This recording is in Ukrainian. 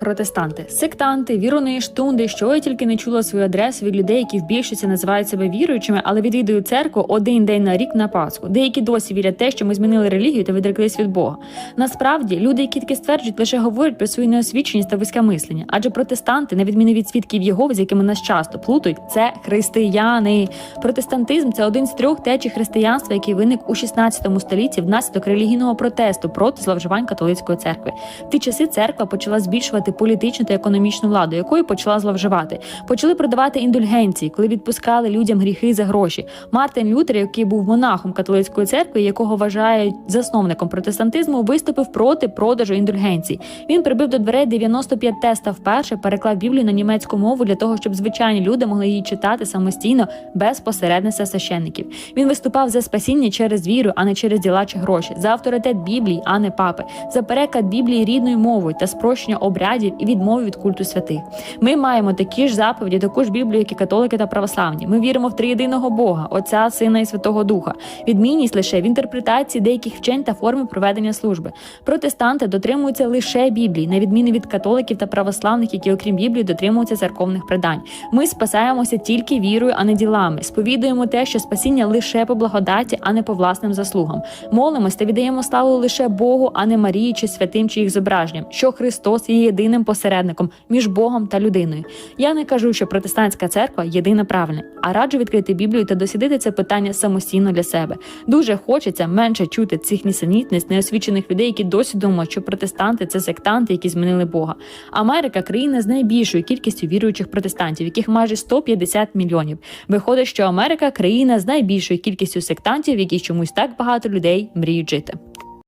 Протестанти, сектанти, віруни, штунди, що я тільки не чула свою адресу від людей, які в більшості називають себе віруючими, але відвідують церкву один день на рік на Пасху. Деякі досі вірять те, що ми змінили релігію та відреклись від Бога. Насправді, люди, які таке стверджують, лише говорять про свою неосвіченість та вузьке мислення. Адже протестанти, на відміну від свідків Єгови, з якими нас часто плутають, це християни. Протестантизм це один з трьох течій християнства, який виник у 16 столітті внаслідок релігійного протесту проти зловживань католицької церкви. В ті часи церква почала збільшувати політичну та економічну владу, якою почала зловживати. Почали продавати індульгенції, коли відпускали людям гріхи за гроші. Мартин Лютер, який був монахом католицької церкви, якого вважають засновником протестантизму, виступив проти продажу індульгенцій. Він прибив до дверей 95 теста вперше, переклав Біблію на німецьку мову для того, щоб звичайні люди могли її читати самостійно без посередництва священників. Він виступав за спасіння через віру, а не через діла чи гроші, за авторитет Біблії, а не папи, за переклад Біблії рідною мовою та спрощення обрядів і відмови від культу святих. Ми маємо такі ж заповіді, таку ж Біблію, як і католики та православні. Ми віримо в триєдиного Бога, Отця, Сина і Святого Духа. Відмінність лише в інтерпретації деяких вчень та форми проведення служби. Протестанти дотримуються лише Біблії, на відміну від католиків та православних, які, окрім Біблії, дотримуються церковних предань. Ми спасаємося тільки вірою, а не ділами. Сповідуємо те, що спасіння лише по благодаті, а не по власним заслугам. Молимось та віддаємо славу лише Богу, а не Марії чи святим чи їх зображенням, що Христос є єдиним посередником між Богом та людиною. Я не кажу, що протестантська церква єдина правильна, а раджу відкрити Біблію та дослідити це питання самостійно для себе. Дуже хочеться менше чути цих нісенітниць неосвічених людей, які досі думають, що протестанти це сектанти, які змінили Бога. Америка країна з найбільшою кількістю віруючих протестантів, яких майже 150 мільйонів. Виходить, що Америка країна з найбільшою кількістю сектантів, в якій чомусь так багато людей мріють жити.